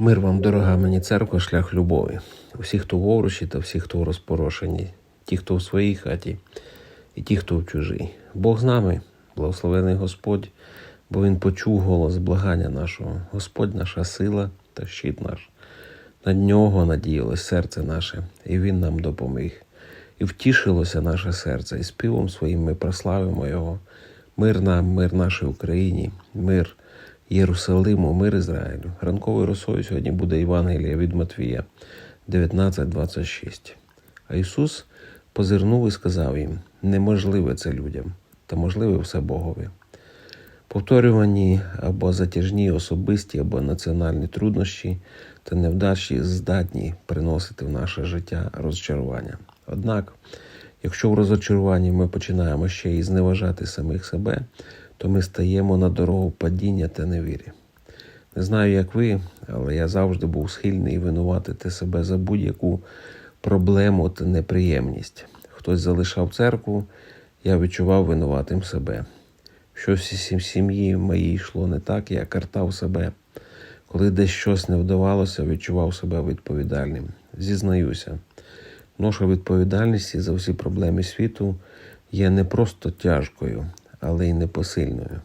Мир вам, дорога мені церква, шлях любові. Усі, хто в овручі та всі, хто в розпорошенні, ті, хто в своїй хаті, і ті, хто в чужій. Бог з нами, благословений Господь, бо Він почув голос благання нашого. Господь наша сила та щит наш. На нього надіялось серце наше, і Він нам допоміг. І втішилося наше серце, і співом своїм ми прославимо Його. Мир нам, мир нашій Україні, мир Єрусалиму, мир Ізраїлю. Ранковою росою сьогодні буде Євангелія від Матвія 19.26. А Ісус позирнув і сказав їм: неможливе це людям, та можливе все Богові. Повторювані або затяжні особисті або національні труднощі та невдачі здатні приносити в наше життя розчарування. Однак, якщо в розочаруванні ми починаємо ще й зневажати самих себе, то ми стаємо на дорогу падіння та невірі. Не знаю, як ви, але я завжди був схильний винуватити себе за будь-яку проблему та неприємність. Хтось залишав церкву, я відчував винуватим себе. Щось із сім'ї моїй йшло не так, я картав себе. Коли десь щось не вдавалося, відчував себе відповідальним. Зізнаюся, ноша відповідальності за всі проблеми світу є не просто тяжкою, але й непосильною.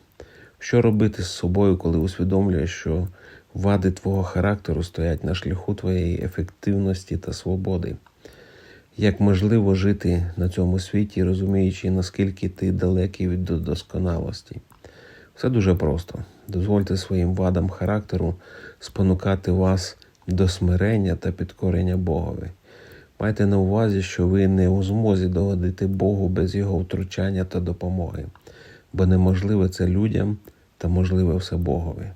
Що робити з собою, коли усвідомлюєш, що вади твого характеру стоять на шляху твоєї ефективності та свободи? Як можливо жити на цьому світі, розуміючи, наскільки ти далекий від досконалості? Все дуже просто. Дозвольте своїм вадам характеру спонукати вас до смирення та підкорення Богові. Майте на увазі, що ви не у змозі догодити Богу без Його втручання та допомоги, бо неможливе це людям та можливе все Богові.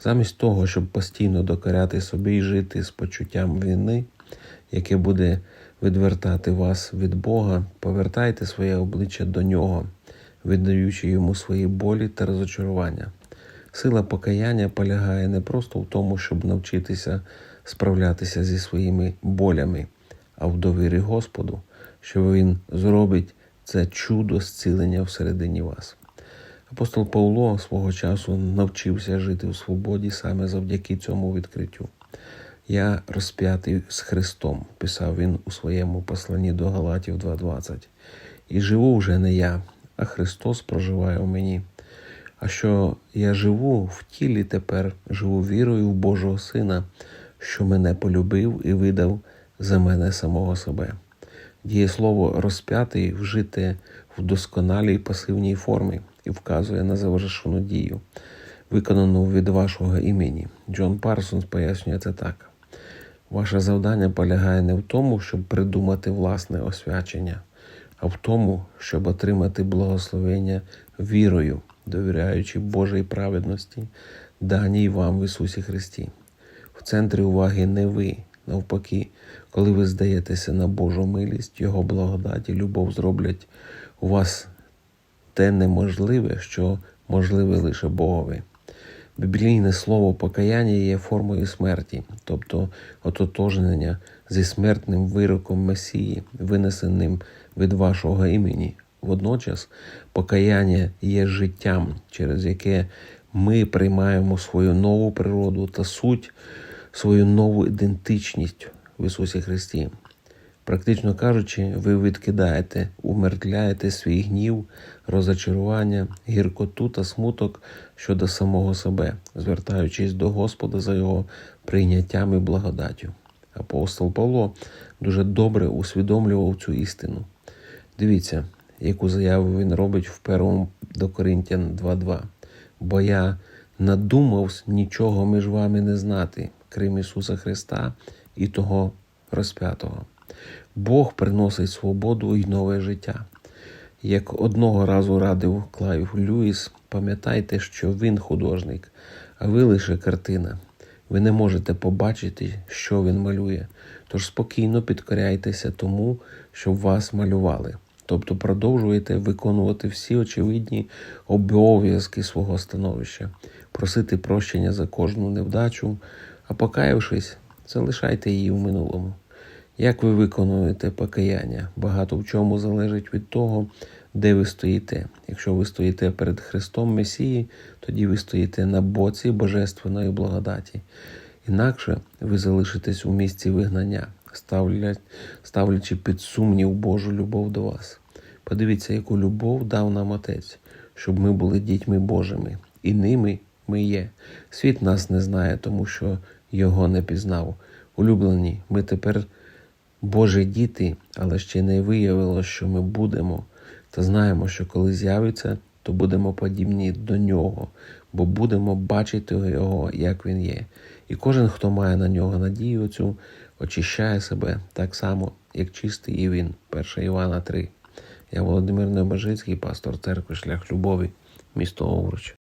Замість того, щоб постійно докоряти собі і жити з почуттям вини, яке буде відвертати вас від Бога, повертайте своє обличчя до Нього, віддаючи йому свої болі та розочарування. Сила покаяння полягає не просто в тому, щоб навчитися справлятися зі своїми болями, а в довірі Господу, що Він зробить це чудо зцілення всередині вас. Апостол Павло свого часу навчився жити у свободі саме завдяки цьому відкриттю. Я розп'ятий з Христом, писав він у своєму посланні до Галатів 2.20. І живу вже не я, а Христос проживає у мені. А що я живу в тілі тепер, живу вірою в Божого Сина, що мене полюбив і видав за мене самого себе. Дієслово розп'ятий вжите в досконалій пасивній формі і вказує на завершену дію, виконану від вашого імені. Джон Парсонс пояснює це так. Ваше завдання полягає не в тому, щоб придумати власне освячення, а в тому, щоб отримати благословення вірою, довіряючи Божій праведності, даній вам в Ісусі Христі. В центрі уваги не ви, навпаки, коли ви здаєтеся на Божу милість, Його благодать любов зроблять у вас те неможливе, що можливе лише Богові. Біблійне слово покаяння є формою смерті, тобто ототожнення зі смертним вироком Месії, винесеним від вашого імені. Водночас покаяння є життям, через яке ми приймаємо свою нову природу та суть, свою нову ідентичність в Ісусі Христі. Практично кажучи, ви відкидаєте, умертвляєте свій гнів, розочарування, гіркоту та смуток щодо самого себе, звертаючись до Господа за його прийняттям і благодаттю. Апостол Павло дуже добре усвідомлював цю істину. Дивіться, яку заяву він робить в першому до Коринтян 2.2. Бо я надумав нічого між вами не знати, крім Ісуса Христа і того розп'ятого. Бог приносить свободу і нове життя. Як одного разу радив Клайв Льюіс, пам'ятайте, що він художник, а ви лише картина. Ви не можете побачити, що він малює, тож спокійно підкоряйтеся тому, щоб вас малювали. Тобто продовжуєте виконувати всі очевидні обов'язки свого становища, просити прощення за кожну невдачу, а покаявшись, залишайте її в минулому. Як ви виконуєте покаяння? Багато в чому залежить від того, де ви стоїте. Якщо ви стоїте перед Христом Месії, тоді ви стоїте на боці Божественної благодаті. Інакше ви залишитесь у місці вигнання, ставлячи під сумнів Божу любов до вас. Подивіться, яку любов дав нам Отець, щоб ми були дітьми Божими, і ними ми є. Світ нас не знає, тому що його не пізнав. Улюблені, ми тепер Божі діти, але ще не виявило, що ми будемо, та знаємо, що коли з'явиться, то будемо подібні до нього, бо будемо бачити його, як він є. І кожен, хто має на нього надію цю, очищає себе так само, як чистий і він. 1 Івана 3. Я Володимир Небожицький, пастор церкви Шлях Любові, місто Овруч.